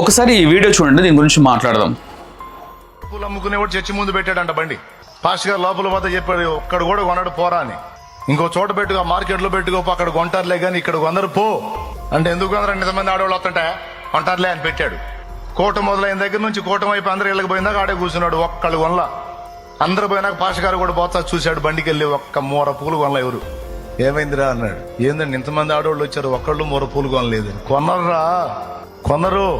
ఒకసారి ఈ వీడియో చూడండి దీని గురించి మాట్లాడదాం. పూలు అమ్ముకునేవాడు చర్చి ముందు పెట్టాడంట బండి. పాస్ గారు లోపల పోతే చెప్పాడు ఒక్కడు కూడా కొనడు పోరా అని. ఇంకో చోట పెట్టుకో మార్కెట్లో పెట్టుకో అక్కడ కొంటారులే కానీ ఇక్కడ కొందరు పో. అంటే ఎందుకు కొందరు? ఇంతమంది ఆడవాళ్ళు వస్తుంటే కొంటారులే అని పెట్టాడు. కోట మొదలైన దగ్గర నుంచి కూటమి వైపు అందరూ ఇళ్ళకి పోయిందాక ఆడే కూర్చున్నాడు ఒక్కళ్ళు కొనలా. అందరు పోయినాక పాష గారు కూడా పోతా చూశాడు బండికి వెళ్ళి ఒక్క మూర పూలు కొనలే ఎవరు. ఏమైందిరా? అన్నాడు. ఏందండి ఇంతమంది ఆడవాళ్ళు వచ్చారు ఒక్కళ్ళు మూర పూలు కొనలేదు. కొనరా కొనరు.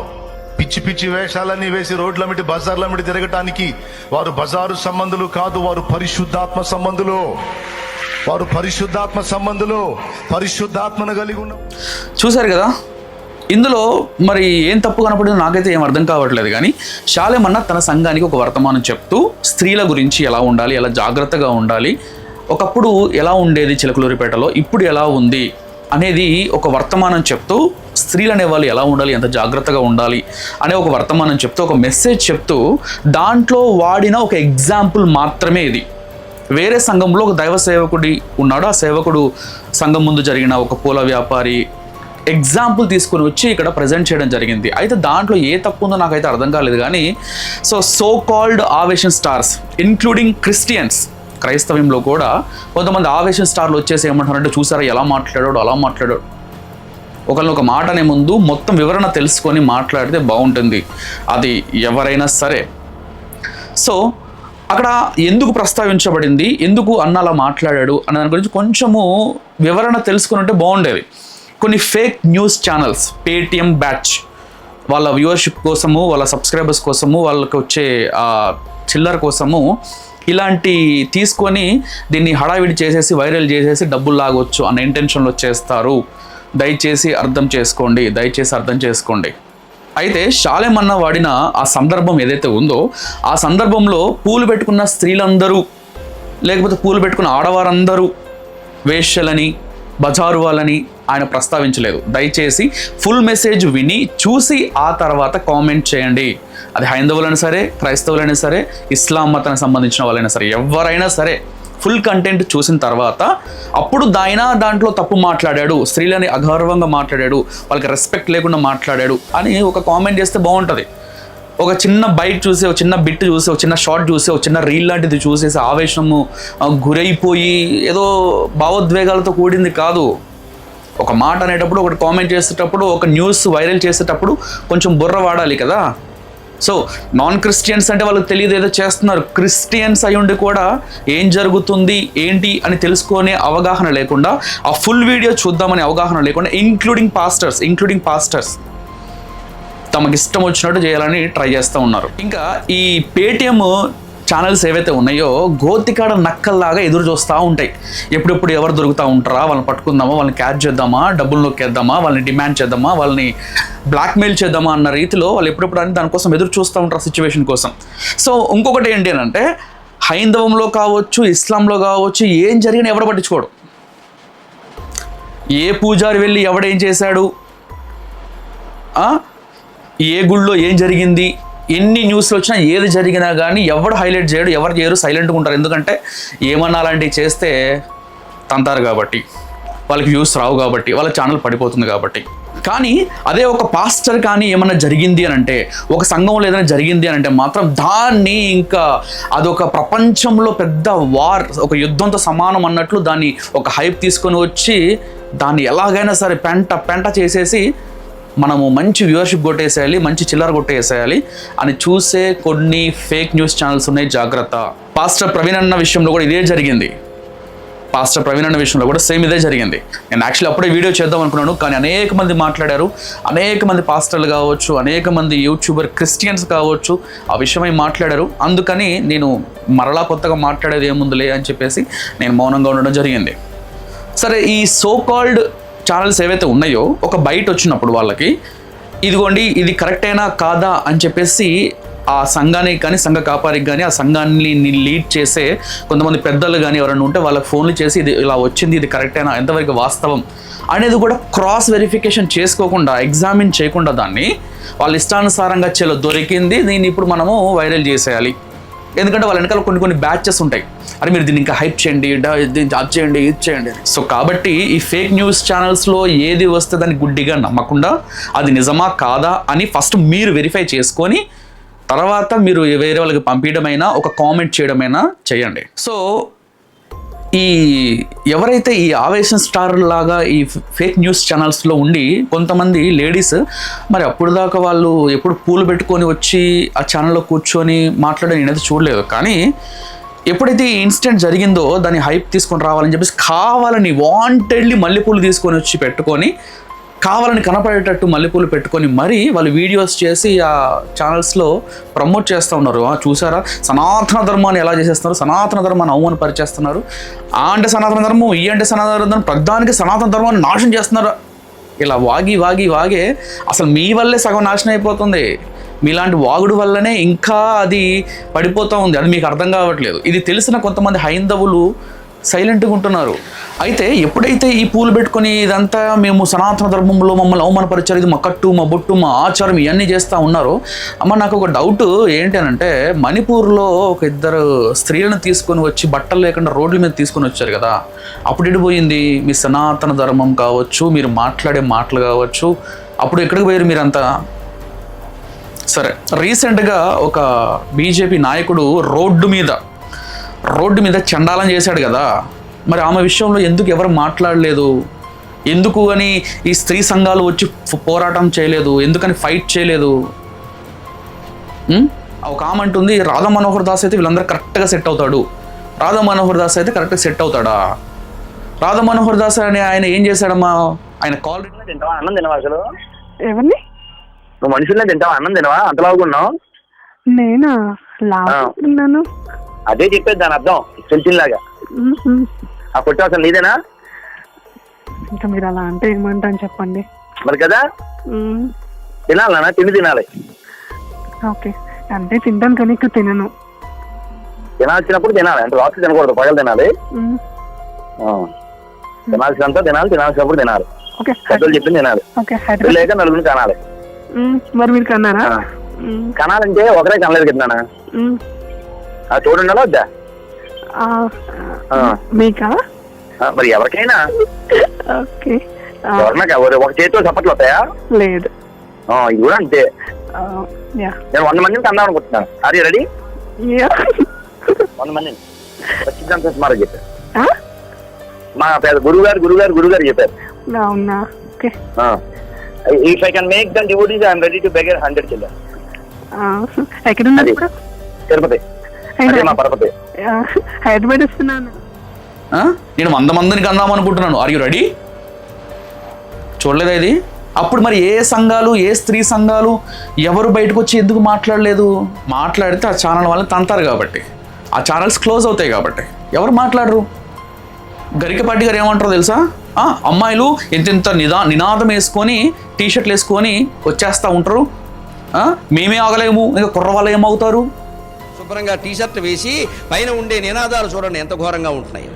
పిచ్చి పిచ్చి వేషాలన్నీ వేసి రోడ్లమిటి బజార్లమిటి తిరగటానికి వారు బజారు సంబంధులు కాదు వారు పరిశుద్ధాత్మ సంబంధులు. వారు పరిశుద్ధాత్మ సంబంధులు పరిశుద్ధాత్మను కలిగి ఉన్న చూశారు కదా? ఇందులో మరి ఏం తప్పు కనపడిందో నాకైతే ఏం అర్థం కావట్లేదు కానీ శాలేమన్న తన సంఘానికి ఒక వర్తమానం చెప్తూ స్త్రీల గురించి ఎలా ఉండాలి ఎలా జాగ్రత్తగా ఉండాలి ఒకప్పుడు ఎలా ఉండేది చిలకలూరిపేటలో ఇప్పుడు ఎలా ఉంది అనేది ఒక వర్తమానం చెప్తూ స్త్రీలు అనేవాళ్ళు ఎలా ఉండాలి ఎంత జాగ్రత్తగా ఉండాలి అనే ఒక వర్తమానం చెప్తూ ఒక మెసేజ్ చెప్తూ దాంట్లో వాడిన ఒక ఎగ్జాంపుల్ మాత్రమే ఇది. వేరే సంఘంలో ఒక దైవ సేవకుడి ఉన్నాడు ఆ సేవకుడు సంఘం ముందు జరిగిన ఒక పూల వ్యాపారి ఎగ్జాంపుల్ తీసుకొని వచ్చి ఇక్కడ ప్రజెంట్ చేయడం జరిగింది. అయితే దాంట్లో ఏ తప్పు ఉందో నాకైతే అర్థం కాలేదు కానీ so so called ovation stars including Christians క్రైస్తవ్యంలో కూడా కొంతమంది ఆవేశన్ స్టార్లు వచ్చేసి ఏమంటారంటే చూసారా ఎలా మాట్లాడాడు అలా మాట్లాడాడు. ఒకరిని ఒక మాట అనే ముందు మొత్తం వివరణ తెలుసుకొని మాట్లాడితే బాగుంటుంది. అది ఎవరైనా సరే. సో అక్కడ ఎందుకు ప్రస్తావించబడింది? ఎందుకు అన్న అలా మాట్లాడాడు అనే దాని గురించి కొంచెము వివరణ తెలుసుకుని ఉంటే బాగుండేది. కొన్ని fake news channels Paytm batch వాళ్ళ వ్యూవర్షిప్ కోసము వాళ్ళ సబ్స్క్రైబర్స్ కోసము వాళ్ళకి వచ్చే చిల్లర కోసము ఇలాంటి తీసుకొని దీన్ని హడావిడి చేసేసి వైరల్ చేసేసి డబ్బులు లాగొచ్చు అన్న ఇంటెన్షన్లో చేస్తారు. దయచేసి అర్థం చేసుకోండి దయచేసి అర్థం చేసుకోండి. అయితే శాలేమన్న వాడిన ఆ సందర్భం ఏదైతే ఉందో ఆ సందర్భంలో పూలు పెట్టుకున్న స్త్రీలందరూ లేకపోతే పూలు పెట్టుకున్న ఆడవారందరూ వేశ్యలని బజారు వాళ్ళని ఆయన ప్రస్తావించలేదు. దయచేసి ఫుల్ మెసేజ్ విని చూసి ఆ తర్వాత కామెంట్ చేయండి. అది హైందవులైనా సరే క్రైస్తవులైనా సరే ఇస్లాం మతానికి సంబంధించిన వాళ్ళైనా సరే ఎవరైనా సరే ఫుల్ కంటెంట్ చూసిన తర్వాత అప్పుడు దాయినా దాంట్లో తప్పు మాట్లాడాడు స్త్రీలని అగౌరవంగా మాట్లాడాడు వాళ్ళకి రెస్పెక్ట్ లేకుండా మాట్లాడాడు అని ఒక కామెంట్ చేస్తే బాగుంటుంది. ఒక చిన్న బైట్ చూసి ఒక చిన్న బిట్ చూసి ఒక చిన్న షార్ట్ చూసి ఒక చిన్న రీల్ లాంటిది చూసేసి ఆవేశము గురైపోయి ఏదో భావోద్వేగాలతో కూడింది కాదు. ఒక మాట అనేటప్పుడు ఒకటి కామెంట్ చేసేటప్పుడు ఒక న్యూస్ వైరల్ చేసేటప్పుడు కొంచెం బుర్ర వాడాలి కదా. సో నాన్ క్రిస్టియన్స్ అంటే వాళ్ళకి తెలియదు ఏదో చేస్తున్నారు. క్రిస్టియన్స్ అయి ఉండి కూడా ఏం జరుగుతుంది ఏంటి అని తెలుసుకునే అవగాహన లేకుండా ఆ ఫుల్ వీడియో చూద్దామనే అవగాహన లేకుండా ఇంక్లూడింగ్ పాస్టర్స్ ఇంక్లూడింగ్ పాస్టర్స్ తమకి ఇష్టం వచ్చినట్టు చేయాలని ట్రై చేస్తూ ఉన్నారు. ఇంకా ఈ పేటిఎం ఛానల్స్ ఏవైతే ఉన్నాయో గోతికాడ నక్కల్లాగా ఎదురు చూస్తూ ఉంటాయి. ఎప్పుడెప్పుడు ఎవరు దొరుకుతూ ఉంటారా వాళ్ళని పట్టుకుందామా వాళ్ళని క్యాచ్ చేద్దామా డబ్బులు నొక్కేద్దామా వాళ్ళని డిమాండ్ చేద్దామా వాళ్ళని బ్లాక్మెయిల్ చేద్దామా అన్న రీతిలో వాళ్ళు ఎప్పుడెప్పుడు అని దానికోసం ఎదురు చూస్తూ ఉంటారు సిచ్యువేషన్ కోసం. సో ఇంకొకటి ఏంటి అని అంటే హైందవంలో కావచ్చు ఇస్లాంలో కావచ్చు ఏం జరిగినా ఎవడ పట్టించుకోడు. ఏ పూజారి వెళ్ళి ఎవడేం చేశాడు? ఏ గుళ్ళో ఏం జరిగింది? ఎన్ని న్యూస్లు వచ్చినా ఏది జరిగినా కానీ ఎవరు హైలైట్ చేయడు ఎవరు చేయరు సైలెంట్గా ఉంటారు. ఎందుకంటే ఏమన్నా అలాంటివి చేస్తే తంతారు కాబట్టి వాళ్ళకి వ్యూస్ రావు కాబట్టి వాళ్ళ ఛానల్ పడిపోతుంది కాబట్టి. కానీ అదే ఒక పాస్టర్ కానీ ఏమన్నా జరిగింది అని అంటే ఒక సంఘంలో ఏదైనా జరిగింది అని అంటే మాత్రం దాన్ని ఇంకా అదొక ప్రపంచంలో పెద్ద వార్ ఒక యుద్ధంతో సమానం అన్నట్లు దాన్ని ఒక హైప్ తీసుకొని వచ్చి దాన్ని ఎలాగైనా సరే పెంట పెంట చేసేసి మనము మంచి వ్యూవర్షిప్ కొట్టేసేయాలి మంచి చిల్లర కొట్టేసేయాలి అని చూసే కొన్ని ఫేక్ న్యూస్ ఛానల్స్ ఉన్నాయి జాగ్రత్త. పాస్టర్ ప్రవీణ్ అన్న విషయంలో కూడా ఇదే జరిగింది. పాస్టర్ ప్రవీణ్ అన్న విషయంలో కూడా సేమ్ ఇదే జరిగింది. నేను యాక్చువల్లీ అప్పుడే వీడియో చేద్దాం అనుకున్నాను కానీ అనేక మంది మాట్లాడారు అనేక మంది పాస్టర్లు కావచ్చు అనేక మంది యూట్యూబర్ క్రిస్టియన్స్ కావచ్చు ఆ విషయమై మాట్లాడారు. అందుకని నేను మరలా కొత్తగా మాట్లాడేది ఏముందిలే అని చెప్పేసి నేను మౌనంగా ఉండడం జరిగింది. సరే ఈ సో కాల్డ్ ఛానల్స్ ఏవైతే ఉన్నాయో ఒక బయట వచ్చినప్పుడు వాళ్ళకి ఇదిగోండి ఇది కరెక్టేనా కాదా అని చెప్పేసి ఆ సంఘానికి కానీ సంఘ కాపారికి కానీ ఆ సంఘాన్ని లీడ్ చేసే కొంతమంది పెద్దలు కానీ ఎవరైనా ఉంటే వాళ్ళకి ఫోన్లు చేసి ఇది ఇలా వచ్చింది ఇది కరెక్టేనా ఎంతవరకు వాస్తవం అనేది కూడా క్రాస్ వెరిఫికేషన్ చేసుకోకుండా ఎగ్జామిన్ చేయకుండా దాన్ని వాళ్ళ ఇష్టానుసారంగా చెలో దొరికింది దీన్ని ఇప్పుడు మనము వైరల్ చేసేయాలి. ఎందుకంటే వాళ్ళ వెనకాల కొన్ని కొన్ని బ్యాచెస్ ఉంటాయి. అరే మీరు దీన్ని ఇంకా హైప్ చేయండి డా- దీన్ని చేయండి ఇది చేయండి. సో కాబట్టి ఈ ఫేక్ న్యూస్ ఛానల్స్లో ఏది వస్తే దాన్ని గుడ్డిగా నమ్మకుండా అది నిజమా కాదా అని ఫస్ట్ మీరు వెరిఫై చేసుకొని తర్వాత మీరు వేరే వాళ్ళకి పంపించడమైనా ఒక కామెంట్ చేయడమైనా చేయండి. సో ఈ ఎవరైతే ఈ ఆవేశం స్టార్ లాగా ఈ ఫేక్ న్యూస్ ఛానల్స్లో ఉండి కొంతమంది లేడీస్ మరి అప్పుడు దాకా వాళ్ళు ఎప్పుడు పూలు పెట్టుకొని వచ్చి ఆ ఛానల్లో కూర్చొని మాట్లాడే నేనైతే చూడలేదు. కానీ ఎప్పుడైతే ఈ ఇన్సిడెంట్ జరిగిందో దాన్ని హైప్ తీసుకొని రావాలని చెప్పేసి కావాలని వాంటెడ్లీ మల్లెపూలు తీసుకొని వచ్చి పెట్టుకొని కావాలని కనపడేటట్టు మల్లెపూలు పెట్టుకొని మరీ వాళ్ళు వీడియోస్ చేసి ఆ ఛానల్స్లో ప్రమోట్ చేస్తూ ఉన్నారు. చూసారా? సనాతన ధర్మాన్ని ఎలా చేసేస్తున్నారు? సనాతన ధర్మాన్ని అవమానపరిచేస్తున్నారు ఆ అంటే సనాతన ధర్మం ఈ అంటే సనాతన ధర్మం ప్రధానికి సనాతన ధర్మాన్ని నాశనం చేస్తున్నారు. ఇలా వాగి వాగి వాగే అసలు మీ వల్లే సగం నాశనం అయిపోతుంది. మీలాంటి వాగుడు వల్లనే ఇంకా అది పడిపోతూ ఉంది. అది మీకు అర్థం కావట్లేదు. ఇది తెలిసిన కొంతమంది హైందవులు సైలెంట్గా ఉంటున్నారు. అయితే ఎప్పుడైతే ఈ పూలు పెట్టుకొని ఇదంతా మేము సనాతన ధర్మంలో మమ్మల్ని అవమానపరిచారు ఇది మా కట్టు మా బొట్టు మా ఆచారం ఇవన్నీ చేస్తూ ఉన్నారో అమ్మ నాకు ఒక డౌట్ ఏంటి అని అంటే మణిపూర్లో ఒక ఇద్దరు స్త్రీలను తీసుకొని వచ్చి బట్టలు లేకుండా రోడ్ల మీద తీసుకొని వచ్చారు కదా. అప్పుడు ఎటు పోయింది? మీ సనాతన ధర్మం కావచ్చు మీరు మాట్లాడే మాటలు కావచ్చు. అప్పుడు ఎక్కడికి పోయారు మీరంతా? సరే రీసెంట్గా ఒక బీజేపీ నాయకుడు రోడ్డు మీద రోడ్డు మీద చండాలం చేశాడు కదా. మరి ఆమె విషయంలో ఎందుకు ఎవరు మాట్లాడలేదు? ఎందుకు అని ఈ స్త్రీ సంఘాలు వచ్చి పోరాటం చేయలేదు? ఎందుకని ఫైట్ చేయలేదు? ఒక ఆమె అంటుంది రాధా మనోహర్ దాస్ అయితే వీళ్ళందరూ కరెక్ట్గా సెట్ అవుతాడు. రాధా మనోహర్ దాస్ అయితే కరెక్ట్గా సెట్ అవుతాడా? రాధా మనోహర్ దాస్ అని ఆయన ఏం చేశాడమ్మా? ఆయన కాల్ తింటావా? అన్నం తినవా అసలు? ఎవరిని? నువ్వు మనుషుల్నే తింటావా? అన్నం తినవా? అంత లాగున్నావు నేనా? అదే చెప్పేది దాని అర్థం. తెలిసినలాగా ఆ పొట్టు అసలు నీదేనా? ఇంకా మీరు అలా అంటే ఏమంటాను చెప్పండి. మరి కదా. తినాలనా తిండి తినాలి. ఓకే. అంటే తింటాను కానీ ఇక్కడ తినను. తినాల్సినప్పుడు తినాలి. అంటే రాత్రి తినకూడదు పగలు తినాలి. తినాల్సినంత తినాలి తినాల్సినప్పుడు తినాలి. ఓకే. పెద్దలు చెప్పింది తినాలి లేక నలుగురిని కనాలి. మరి మీరు కన్నారా. కనాలంటే ఒకరే కనలేదు కదా తోడు ఉండాలా వద్దా. మీకా? మరి ఎవరికైనా? ఓకే. ఆ, ఎవరన్నా ఎవరు- ఒక చేతితో చప్పట్లు వస్తాయా? లేదు. ఇది కూడా అంతే. నేను వంద మందిని కందాం అనుకుంటున్నాను. అది రెడీ యా. వంద మందిని. సచ్చిదాంత స్మారక్ చెప్పారు? మా పెద్ద గురువు గారు గురువు గారు గురువు గారు చెప్పారు అవునా okay if I can make then devotees I'm ready to beggar hundred ఎక్కడున్నారు అది. ఇప్పుడు? తిరుపతి. అదే పరపతి హైదరాబాద్? నేను వంద మందిని కందాం అనుకుంటున్నాను. ఆర్ యు రెడీ చూడలేదా ఇది? అప్పుడు మరి ఏ సంఘాలు ఏ స్త్రీ సంఘాలు ఎవరు బయటకు వచ్చి ఎందుకు మాట్లాడలేదు? మాట్లాడితే ఆ ఛానల్ వాళ్ళని తంతారు కాబట్టి. ఆ ఛానల్స్ క్లోజ్ అవుతాయి కాబట్టి. ఎవరు మాట్లాడరు? గరికపాటి గారు ఏమంటారో తెలుసా? ఆ, అమ్మాయిలు ఇంత నిదా నినాదం వేసుకొని టీ షర్ట్లు వేసుకొని వచ్చేస్తూ ఉంటారు. ఆ, మేమే ఆగలేము. ఇంకా కుర్ర వాళ్ళు ఏమవుతారు? శుభ్రంగా టీ షర్ట్ వేసి పైన ఉండే నినాదాలు చూడండి ఎంత ఘోరంగా ఉంటున్నాయో.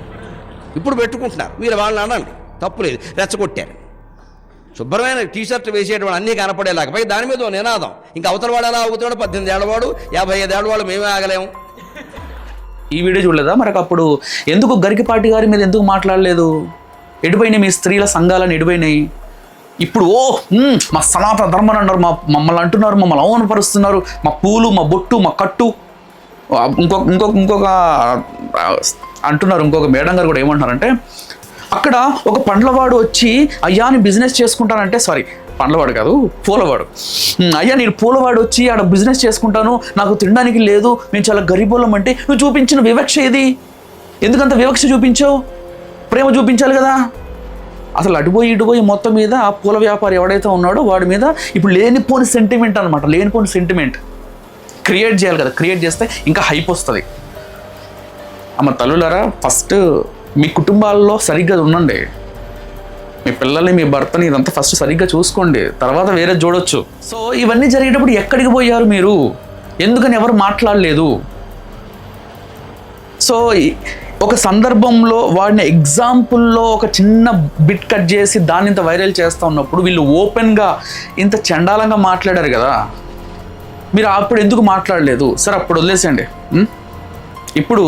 ఇప్పుడు పెట్టుకుంటున్నారు. మీరు వాళ్ళని అనండి. తప్పులేదు రెచ్చగొట్టారు. శుభ్రమైన టీషర్ట్ వేసేటువంటి అన్నీ కనపడేలాగా. పై దాని మీద నినాదం. ఇంకా అవతల వాడు ఎలా అవుతాడు పద్దెనిమిది ఏళ్ళవాడు యాభై ఐదు ఏళ్ళవాడు మేమే ఆగలేము. ఈ వీడియో చూడలేదా? మరి అప్పుడు ఎందుకు గరికిపాటి గారి మీద ఎందుకు మాట్లాడలేదు? ఎడిపోయినాయి మీ స్త్రీల సంఘాలను ఎడిపోయినాయి. ఇప్పుడు ఓ మా సనాతన ధర్మం అన్నారు మా మమ్మల్ని అంటున్నారు మమ్మల్ని అవమానపరుస్తున్నారు. మా పూలు మా బొట్టు మా కట్టు ఇంకొక ఇంకొక ఇంకొక అంటున్నారు ఇంకొక మేడం గారు కూడా ఏమంటున్నారంటే అక్కడ ఒక పండ్లవాడు వచ్చి అయ్యా నేను బిజినెస్ చేసుకుంటానంటే సారీ పండ్లవాడు కాదు పూలవాడు. అయ్యా నేను పూలవాడు వచ్చి ఆడ బిజినెస్ చేసుకుంటాను నాకు తినడానికి లేదు మేము చాలా గరీబోళ్ళం అంటే నువ్వు చూపించిన వివక్ష ఏది? ఎందుకంత వివక్ష చూపించావు? ప్రేమ చూపించాలి కదా. అసలు అటుపోయి ఇటుపోయి మొత్తం మీద ఆ పూల వ్యాపారి ఎవడైతే ఉన్నాడో వాడి మీద ఇప్పుడు లేనిపోని సెంటిమెంట్ అనమాట లేనిపోని సెంటిమెంట్ క్రియేట్ చేయాలి కదా. క్రియేట్ చేస్తే ఇంకా హైప్ వస్తుంది. అమ్మ తల్లులారా ఫస్ట్ మీ కుటుంబాల్లో సరిగ్గా ఉండండి. మీ పిల్లల్ని మీ భర్తని ఇదంతా ఫస్ట్ సరిగ్గా చూసుకోండి. తర్వాత వేరే చూడొచ్చు. సో ఇవన్నీ జరిగేటప్పుడు ఎక్కడికి పోయారు మీరు? ఎందుకని ఎవరు మాట్లాడలేదు? సో ఒక సందర్భంలో వాడిని ఎగ్జాంపుల్లో ఒక చిన్న బిట్ కట్ చేసి దాన్ని ఇంత వైరల్ చేస్తూ ఉన్నప్పుడు వీళ్ళు ఓపెన్గా ఇంత చండాలంగా మాట్లాడారు కదా. మీరు అప్పుడు ఎందుకు మాట్లాడలేదు? సరే అప్పుడు వదిలేసేయండి. ఇప్పుడు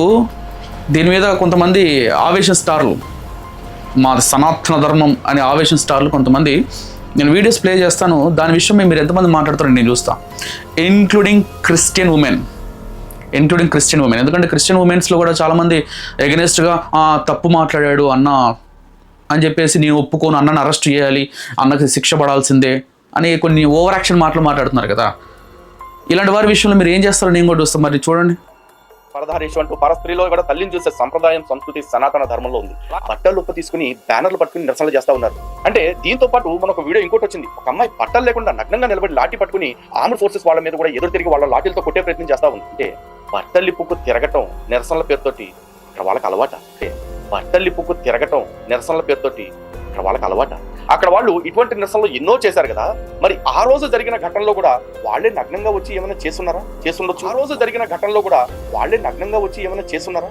దీని మీద కొంతమంది ఆవేశ స్టార్లు మా సనాతన ధర్మం అనే ఆవేశం స్టార్లు కొంతమంది. నేను వీడియోస్ ప్లే చేస్తాను. దాని విషయం మీరు ఎంతమంది మాట్లాడతారో నేను చూస్తా. Including Christian women including Christian women ఎందుకంటే క్రిస్టియన్ ఉమెన్స్లో కూడా చాలామంది ఎగనెస్ట్గా తప్పు మాట్లాడాడు అన్న అని చెప్పేసి నేను ఒప్పుకోను అన్నను అరెస్ట్ చేయాలి అన్నకి శిక్ష పడాల్సిందే అని కొన్ని ఓవర్ యాక్షన్ మాటలు మాట్లాడుతున్నారు కదా. ఇలాంటి వారి విషయంలో మీరు ఏం చేస్తారో నేను కూడా చూస్తాను. మరి చూడండి. పరధారేషు అంటూ పరస్త్రీలో కూడా తల్లిని చూసే సంప్రదాయం సంస్కృతి సనాతన ధర్మంలో ఉంది. బట్టలు ఉప్పు తీసుకుని బ్యానర్లు పట్టుకుని నిరసనలు చేస్తా ఉన్నారు. అంటే దీంతో పాటు మనకు వీడియో ఇంకోటి వచ్చింది. ఒక అమ్మాయి బట్టలు లేకుండా నగ్నంగా నిలబడి లాఠీ పట్టుకుని ఆర్మడ్ ఫోర్సెస్ వాళ్ళ మీద కూడా ఎదురు తిరిగి వాళ్ళ లాఠీలతో కొట్టే ప్రయత్నం చేస్తా ఉంది. అంటే బట్టలిప్పుకు తిరగటం నిరసనల పేరుతోటి ఇక్కడ వాళ్ళకి అలవాట. అంటే బట్టలిప్పుకు తిరగటం నిరసనల పేరుతోటి ఇక్కడ వాళ్ళకి అలవాట. అక్కడ వాళ్ళు ఇటువంటి నిరసనలు ఎన్నో చేశారు కదా. మరి ఆ రోజు జరిగిన ఘటనలో కూడా వాళ్ళే నగ్నంగా వచ్చి ఏమైనా చేస్తున్నారా చేస్తుండొచ్చు. ఆ రోజు జరిగిన ఘటనలో కూడా వాళ్ళే నగ్నంగా వచ్చి ఏమైనా చేస్తున్నారా?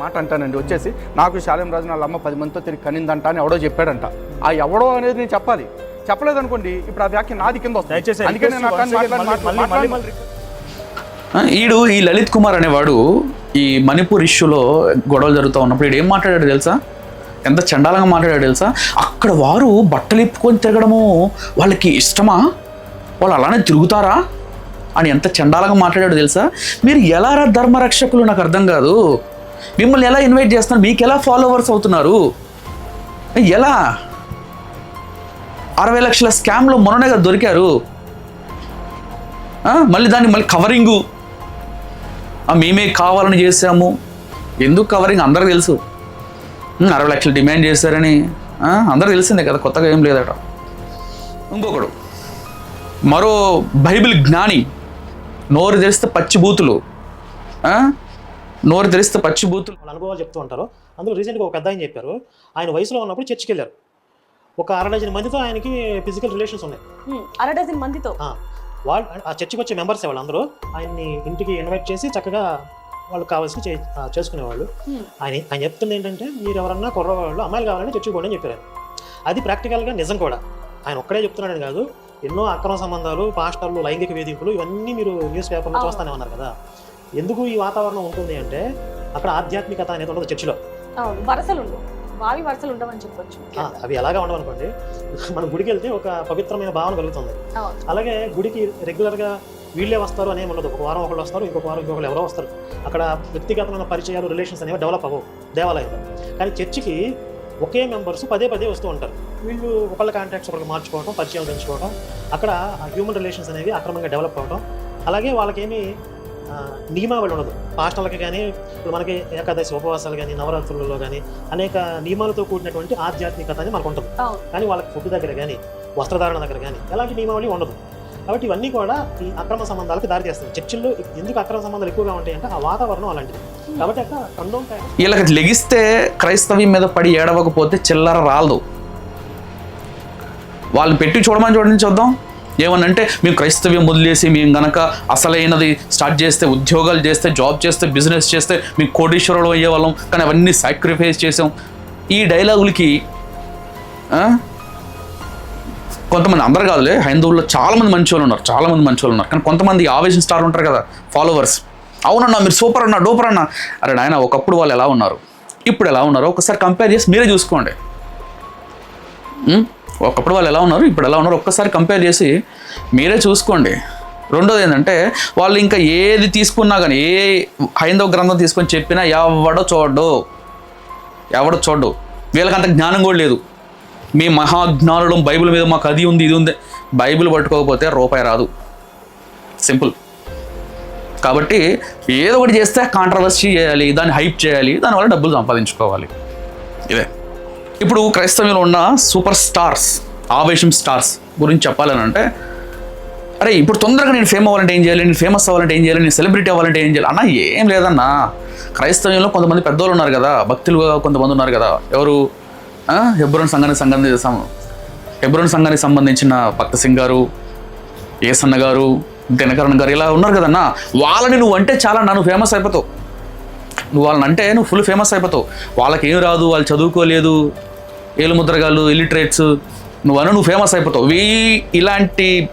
మాట అంటానండి. వచ్చేసి నాకు శాలం రాజు వాళ్ళ అమ్మ పది మందితో తిరిగి కనిందంట అని ఎవడో చెప్పాడంట. ఆ ఎవడో అనేది నేను చెప్పాలి. చెప్పలేదు అనుకోండి ఇప్పుడు ఆ వ్యాఖ్య నాది కింద వస్తుంది. అందుకే ఈడు ఈ లలిత్ కుమార్ అనేవాడు ఈ మణిపూర్ ఇష్యూలో గొడవలు జరుగుతూ ఉన్నప్పుడు ఈడు ఏం మాట్లాడాడు తెలుసా? ఎంత చండాలంగా మాట్లాడాడు తెలుసా? అక్కడ వారు బట్టలు ఇప్పుకొని తిరగడము వాళ్ళకి ఇష్టమా? వాళ్ళు అలానే తిరుగుతారా? అని ఎంత చండాలంగా మాట్లాడాడు తెలుసా? మీరు ఎలా రా ధర్మరక్షకులు? నాకు అర్థం కాదు. మిమ్మల్ని ఎలా ఇన్వైట్ చేస్తున్నారు? మీకు ఎలా ఫాలోవర్స్ అవుతున్నారు? ఎలా? అరవై లక్షల స్కామ్లో మొన్ననే కదా దొరికారు. మళ్ళీ దాన్ని మళ్ళీ కవరింగు మేమే కావాలని చేసాము ఎందుకు కవరింగ్ అందరికి తెలుసు. అరవై లక్షలు డిమాండ్ చేశారని ఆ, అందరికి తెలిసిందే కదా కొత్తగా ఏం లేదట. ఇంకొకడు మరో బైబిల్ జ్ఞాని నోరు తెరిస్తే పచ్చి బూతులు ఆ? నోరు తెరిస్తే పచ్చి బూతులు. వాళ్ళ అనుభవాలు చెప్తూ ఉంటారు. అందులో రీసెంట్గా ఒక పెద్ద ఆయన చెప్పారు. ఆయన వయసులో ఉన్నప్పుడు చర్చికి వెళ్ళారు. ఒక అర డజన్ మందితో ఆయనకి ఫిజికల్ రిలేషన్స్ ఉన్నాయి. అర డజన్ మందితో? ఆ, వాళ్ళు ఆ చర్చికి వచ్చే మెంబర్స్ వాళ్ళందరూ ఆయన్ని ఇంటికి ఇన్వైట్ చేసి చక్కగా వాళ్ళకి కావాల్సి చేసుకునేవాళ్ళు. ఆయన ఆయన చెప్తుంది ఏంటంటే మీరు ఎవరన్నా కుర్రవాళ్ళు అమ్మాయిలు కావాలంటే చర్చికి పోండి అని చెప్పారు. అది ప్రాక్టికల్గా నిజం కూడా ఆయన ఒక్కడే చెప్తున్నాడని కాదు ఎన్నో అక్రమ సంబంధాలు పాస్టర్లు లైంగిక వేధింపులు ఇవన్నీ మీరు న్యూస్ పేపర్లో. చూస్తానే ఉన్నారు కదా ఎందుకు ఈ వాతావరణం ఉంటుంది అంటే అక్కడ ఆధ్యాత్మికత అనేది ఉండదు చర్చిలో వరసలు ఉండవు వావి వరసలు ఉండవని చెప్పొచ్చు అవి ఎలాగా ఉండవనుకోండి మనం గుడికి వెళ్తే ఒక పవిత్రమైన భావన కలుగుతుంది. అలాగే గుడికి రెగ్యులర్గా వీళ్ళే వస్తారు అనేవి ఉండదు. ఒక వారం ఒకళ్ళు వస్తారు ఇంకొక వారం ఇంకొకరు ఎవరో వస్తారు. అక్కడ వ్యక్తిగతమైన పరిచయాలు రిలేషన్స్ అనేవి డెవలప్ అవ్వవు దేవాలయంలో. కానీ చర్చికి ఒకే మెంబర్స్ పదే పదే వస్తూ ఉంటారు. వీళ్ళు ఒకళ్ళ కాంటాక్ట్స్ ఒకరికి మార్చుకోవడం పరిచయాలు పెంచుకోవడం అక్కడ హ్యూమన్ రిలేషన్స్ అనేవి అక్రమంగా డెవలప్ అవ్వడం అలాగే వాళ్ళకేమి నియమావళి ఉండదు. పాస్టర్లకి కానీ ఇప్పుడు మనకి ఏకాదశి ఉపవాసాలు కానీ నవరాత్రులలో కానీ అనేక నియమాలతో కూడినటువంటి ఆధ్యాత్మికత అని మనకు ఉంటుంది కానీ వాళ్ళకి ఫుడ్ దగ్గర కానీ వస్త్రధారణ దగ్గర కానీ ఎలాంటి నియమావళి ఉండదు. కాబట్టి ఇవన్నీ కూడా ఈ అక్రమ సంబంధాలకు దారితీస్తాయి చర్చిల్లో ఎందుకు అక్రమ సంబంధాలు ఎక్కువగా ఉంటాయి అంటే ఆ వాతావరణం అలాంటిది. కాబట్టి అక్కడ కండోమ్ వీళ్ళకి లెగిస్తే క్రైస్తవ్యం మీద పడి ఏడవకపోతే చిల్లర రాలదు. వాళ్ళు పెట్టి చూడమని చూడండి చూద్దాం. ఏమనంటే మేము క్రైస్తవ్యం వదిలేసి మేము గనక అసలైనది స్టార్ట్ చేస్తే ఉద్యోగాలు చేస్తే జాబ్ చేస్తే బిజినెస్ చేస్తే మేము కోటీశ్వరులు అయ్యేవాళ్ళం. కానీ అవన్నీ సాక్రిఫైస్ చేసాం. ఈ డైలాగులకి కొంతమంది అందరు కాదులే హైందవుల్లో చాలామంది మంచి వాళ్ళు ఉన్నారు చాలామంది మంచి వాళ్ళు ఉన్నారు. కానీ కొంతమంది ఆవేశం స్టార్ ఉంటారు కదా ఫాలోవర్స్ అవునన్నా మీరు సూపర్ అన్నా డూపర్ అన్నా. అరే నాయన ఒకప్పుడు వాళ్ళు ఎలా ఉన్నారు? ఇప్పుడు ఎలా ఉన్నారు ఒకసారి కంపేర్ చేసి మీరే చూసుకోండి. ఒకప్పుడు వాళ్ళు ఎలా ఉన్నారు ఇప్పుడు ఎలా ఉన్నారు ఒక్కసారి కంపేర్ చేసి మీరే చూసుకోండి. రెండోది ఏంటంటే వాళ్ళు ఇంకా ఏది తీసుకున్నా కానీ ఏ హైందవ గ్రంథం తీసుకొని చెప్పినా ఎవడో చూడడు. ఎవడో చూడడు. వీళ్ళకంత జ్ఞానం కూడా లేదు. మీ మహాజ్ఞానులం బైబిల్ మీద మాకు అది ఉంది ఇది ఉంది. బైబిల్ పట్టుకోకపోతే రూపాయి రాదు. సింపుల్. కాబట్టి ఏదో ఒకటి చేస్తే కాంట్రవర్సీ చేయాలి దాన్ని హైప్ చేయాలి దానివల్ల డబ్బులు సంపాదించుకోవాలి. ఇదే. ఇప్పుడు క్రైస్తవ్యంలో ఉన్న సూపర్ స్టార్స్ ఆవేశం స్టార్స్ గురించి చెప్పాలని అంటే అరే ఇప్పుడు తొందరగా నేను ఫేమ్ అవ్వాలంటే ఏం చేయాలి? నేను ఫేమస్ అవ్వాలంటే ఏం చేయాలి? నేను సెలబ్రిటీ అవ్వాలంటే ఏం చేయాలి? అన్న ఏం లేదన్నా. క్రైస్తవ్యంలో కొంతమంది పెద్దోళ్ళు ఉన్నారు కదా భక్తులుగా కొంతమంది ఉన్నారు కదా. ఎవరు? హెబ్రోన్ సంఘానికి సంబంధించి హెబ్రోన్ సంఘానికి సంబంధించిన భక్త సింగ్ గారు ఏసన్న గారు దినకరణ్ గారు ఇలా ఉన్నారు కదన్నా. వాళ్ళని నువ్వు అంటే చాలా నన్ను ఫేమస్ అయిపోతావు. నువ్వు వాళ్ళని అంటే నువ్వు ఫుల్ ఫేమస్ అయిపోతావు. వాళ్ళకి ఏం రాదు వాళ్ళు చదువుకోలేదు ఏలు ముద్రగాళ్ళు ఇల్లిటరేట్స్ నువ్వు అను నువ్వు ఫేమస్ అయిపోతావు. వీ ఇలాంటి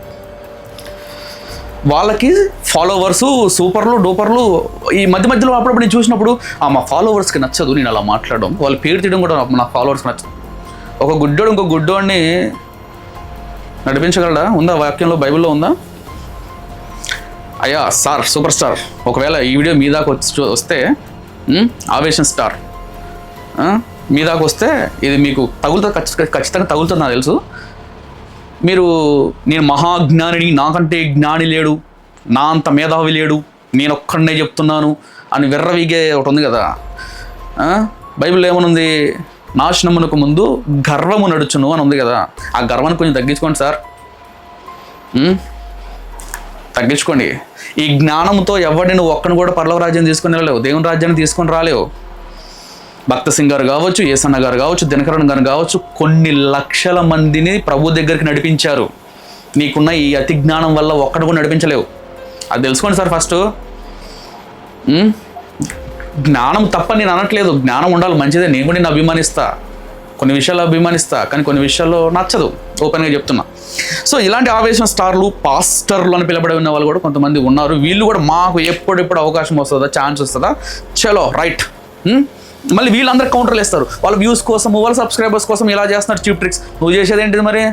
వాళ్ళకి ఫాలోవర్స్ సూపర్లు డూపర్లు ఈ మధ్య మధ్యలో అప్పుడప్పుడు నేను చూసినప్పుడు ఆ మా ఫాలోవర్స్కి నచ్చదు నేను అలా మాట్లాడడం. వాళ్ళు పేరు తీయడం కూడా నా ఫాలోవర్స్కి నచ్చదు ఒక గుడ్డోడు ఇంకో గుడ్డోడిని నడిపించగలడా? ఉందా వాక్యంలో? బైబిల్లో ఉందా? అయ్యా సార్ సూపర్ స్టార్ ఒకవేళ ఈ వీడియో మీ దాకా వచ్చి వస్తే ఆవేశం స్టార్ మీ దాకా వస్తే ఇది మీకు తగులుతుంది ఖచ్చితంగా ఖచ్చితంగా తగులుతుంది నాకు తెలుసు. మీరు నేను మహాజ్ఞానిని నాకంటే జ్ఞాని లేడు నా అంత మేధావి లేడు నేను ఒక్కడనే చెప్తున్నాను అని విర్రవీగే ఒకటి ఉంది కదా. బైబిల్ ఏమనుంది? నాశనమునకు ముందు గర్వము నడుచును అని ఉంది కదా. ఆ గర్వాన్ని కొంచెం తగ్గించుకోండి సార్. తగ్గించుకోండి. ఈ జ్ఞానంతో ఎవరిని నువ్వు ఒక్కని కూడా పర్లవ రాజ్యం తీసుకుని వెళ్ళలేవు దేవుని రాజ్యాన్ని తీసుకొని రాలేవు. భక్త సింగ్ గారు కావచ్చు ఏసన్న గారు కావచ్చు దినకరణ్ గారు కావచ్చు కొన్ని లక్షల మందిని ప్రభు దగ్గరికి నడిపించారు. నీకున్న ఈ అతి జ్ఞానం వల్ల ఒక్కడు కూడా నడిపించలేవు. అది తెలుసుకోండి సార్ ఫస్ట్. జ్ఞానం తప్ప నేను అనట్లేదు. జ్ఞానం ఉండాలి మంచిదే. నేను కూడా నేను అభిమానిస్తా. కొన్ని విషయాలు అభిమానిస్తా కానీ కొన్ని విషయాల్లో నచ్చదు. ఓపెన్గా చెప్తున్నా. సో ఇలాంటి ఆవేశం స్టార్లు పాస్టర్లు అని పిలబడి ఉన్న వాళ్ళు కూడా కొంతమంది ఉన్నారు. వీళ్ళు కూడా మాకు ఎప్పుడెప్పుడు అవకాశం వస్తుందా ఛాన్స్ వస్తుందా? చలో రైట్. మళ్ళీ వీళ్ళందరూ కౌంటర్లు వేస్తారు. వాళ్ళ వ్యూస్ కోసం వాళ్ళ సబ్స్క్రైబర్స్ కోసం ఇలా చేస్తున్నారు చీప్ ట్రిక్స్ నువ్వు చేసేది ఏంటిది మరి?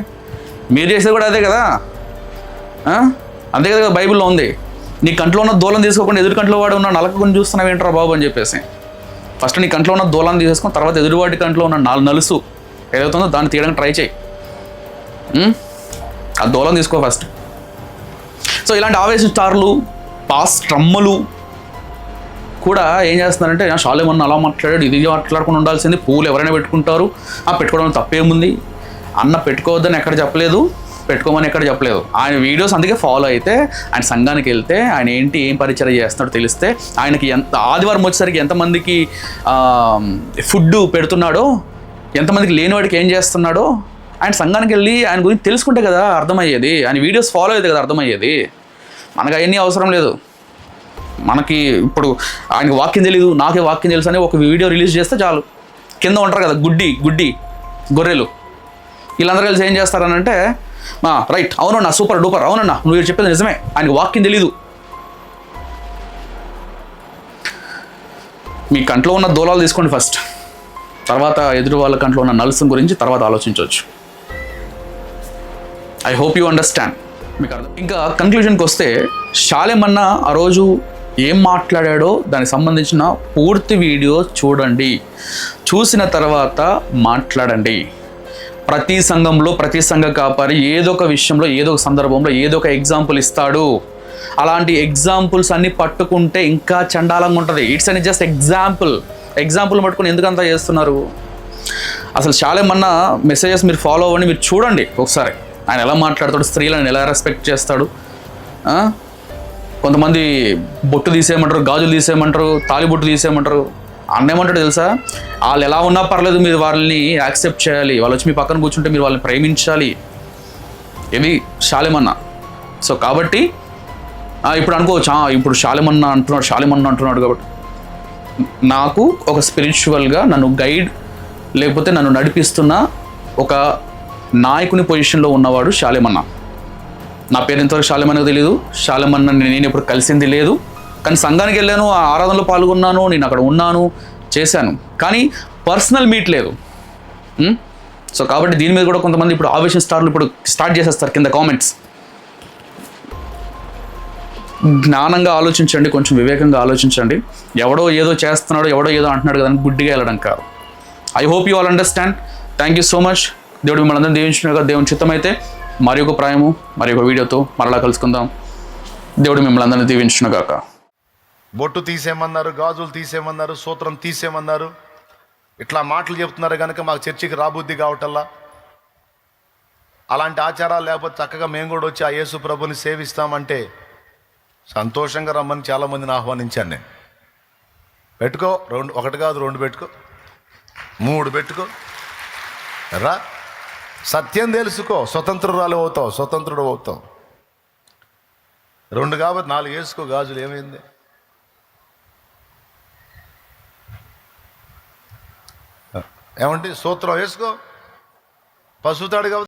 మీరు చేసేది కూడా అదే కదా? అంతే కదా బైబిల్లో ఉంది. నీ కంట్లో ఉన్న దూలం తీసుకోకుండా ఎదురు కంట్లో వాడు ఉన్న నలక గురించి చూస్తున్నావు ఏంట్రా బాబు అని చెప్పేసి. ఫస్ట్ నీ కంట్లో ఉన్న దూలాన్ని తీసేసుకొని తర్వాత ఎదురువాడి కంట్లో ఉన్న నాలుగు నలుసు ఏదవుతుందో దాన్ని తీయడానికి ట్రై చేయి. ఆ దూలం తీసుకో ఫస్ట్. సో ఇలాంటి ఆవేశం స్టార్లు పాస్ ట్రమ్మలు కూడా ఏం చేస్తున్నారంటే షాలేమన్న అలా మాట్లాడాడు ఇది మాట్లాడకుండా ఉండాల్సింది పువ్వులు ఎవరైనా పెట్టుకుంటారు ఆ పెట్టుకోవడం తప్పేముంది? అన్న పెట్టుకోవద్దని ఎక్కడ చెప్పలేదు పెట్టుకోమని ఎక్కడ చెప్పలేదు. ఆయన వీడియోస్ అందుకే ఫాలో అయితే ఆయన సంఘానికి వెళ్తే ఆయన ఏంటి ఏం పరిచయం చేస్తున్నాడో తెలిస్తే ఆయనకి ఎంత ఆదివారం వచ్చేసరికి ఎంతమందికి ఫుడ్ పెడుతున్నాడో ఎంతమందికి లేనివాడికి ఏం చేస్తున్నాడో ఆయన సంఘానికి వెళ్ళి ఆయన గురించి తెలుసుకుంటే కదా అర్థమయ్యేది. ఆయన వీడియోస్ ఫాలో అయితే కదా అర్థమయ్యేది. మనకు అవన్నీ అవసరం లేదు. మనకి ఇప్పుడు ఆయనకి వాక్యం తెలియదు నాకే వాక్యం తెలుసు అని ఒక వీడియో రిలీజ్ చేస్తే చాలు. కింద ఉంటారు కదా గుడ్డి గుడ్డి గొర్రెలు. వీళ్ళందరూ కలిసి ఏం చేస్తారనంటే రైట్ అవునన్నా సూపర్ డూపర్ అవునన్నా నువ్వు చెప్పేది నిజమే ఆయనకి వాక్యం తెలీదు. మీ కంట్లో ఉన్న దూలాలు తీసుకోండి ఫస్ట్. తర్వాత ఎదురు వాళ్ళ కంట్లో ఉన్న నల్సం గురించి తర్వాత ఆలోచించవచ్చు. ఐ హోప్ యూ అండర్స్టాండ్ మీకు అర్థం ఇంకా కంక్లూజన్కి వస్తే షాలేమన్నా ఆ రోజు ఏం మాట్లాడాడో దానికి సంబంధించిన పూర్తి వీడియో చూడండి. చూసిన తర్వాత మాట్లాడండి. ప్రతి సంఘంలో ప్రతి సంఘ కాపారి ఏదో ఒక విషయంలో ఏదో ఒక సందర్భంలో ఏదో ఒక ఎగ్జాంపుల్ ఇస్తాడు. అలాంటి ఎగ్జాంపుల్స్ అన్ని పట్టుకుంటే ఇంకా చండాలంగా ఉంటుంది. ఇట్స్ అని జస్ట్ ఎగ్జాంపుల్ ఎగ్జాంపుల్ పట్టుకుని ఎందుకంత చేస్తున్నారు? అసలు చాలేమన్నా మెసేజెస్ మీరు ఫాలో అవ్వండి మీరు చూడండి ఒకసారి. ఆయన ఎలా మాట్లాడతాడు స్త్రీలను ఎలా రెస్పెక్ట్ చేస్తాడు కొంతమంది బొట్టు తీసేయమంటారు గాజులు తీసేయమంటారు తాలి బొట్టు తీసేయమంటారు. అన్న ఏమంటాడు తెలుసా? వాళ్ళు ఎలా ఉన్నా పర్లేదు మీరు వాళ్ళని యాక్సెప్ట్ చేయాలి. వాళ్ళు వచ్చి మీ పక్కన కూర్చుంటే మీరు వాళ్ళని ప్రేమించాలి. ఇది శాలిమన్న. సో కాబట్టి ఇప్పుడు అనుకోవచ్చు ఇప్పుడు శాలిమన్న అంటున్నాడు శాలిమన్న అంటున్నాడు కాబట్టి. నాకు ఒక స్పిరిచువల్గా నన్ను గైడ్ లేకపోతే నన్ను నడిపిస్తున్న ఒక నాయకుని పొజిషన్లో ఉన్నవాడు శాలిమన్న. నా పేరు ఎంతవరకు శాలేమన్నకు తెలియదు శాలేమన్న నేను ఇప్పుడు కలిసింది లేదు. కానీ సంఘానికి వెళ్ళాను ఆ ఆరాధనలో పాల్గొన్నాను నేను అక్కడ ఉన్నాను చేశాను. కానీ పర్సనల్ మీట్ లేదు. సో కాబట్టి దీని మీద కూడా కొంతమంది ఇప్పుడు ఆవేశం స్టార్లు ఇప్పుడు స్టార్ట్ చేసేస్తారు కింద కామెంట్స్. జ్ఞానంగా ఆలోచించండి కొంచెం వివేకంగా ఆలోచించండి. ఎవడో ఏదో చేస్తున్నాడో ఎవడో ఏదో అంటున్నాడు కదా అని గుడ్డిగా వెళ్ళడం కాదు. I hope you all understand thank you so much దేవుడు మిమ్మల్ని అందరం దీవించిన దేవుని చిత్తమైతే మరి ఒక ప్రాయము మరి ఒక వీడియోతో మరలా కలుసుకుందాం. దేవుడు మిమ్మల్ని అందరినీ దీవించిన గాక. బొట్టు తీసేయమన్నారు గాజులు తీసేయమన్నారు సూత్రం తీసేయమన్నారు. ఇట్లా మాటలు చెప్తున్నారు కనుక మాకు చర్చికి రాబుద్ది కావటల్లా అలాంటి ఆచారాలు లేకపోతే చక్కగా మేము కూడా వచ్చి ఆ యేసు ప్రభుని సేవిస్తామంటే సంతోషంగా రమ్మని చాలామందిని ఆహ్వానించాను నేను. పెట్టుకో రెండు ఒకటి కాదు రెండు పెట్టుకో. మూడు పెట్టుకో. రా. సత్యం తెలుసుకో. స్వతంత్రురాలు అవుతావు స్వతంత్రుడు అవుతావు. రెండు కాబట్టి నాలుగు వేసుకో గాజులు ఏమైంది? ఏమంటే సూత్రం వేసుకో. పశువుతాడు కాబట్టి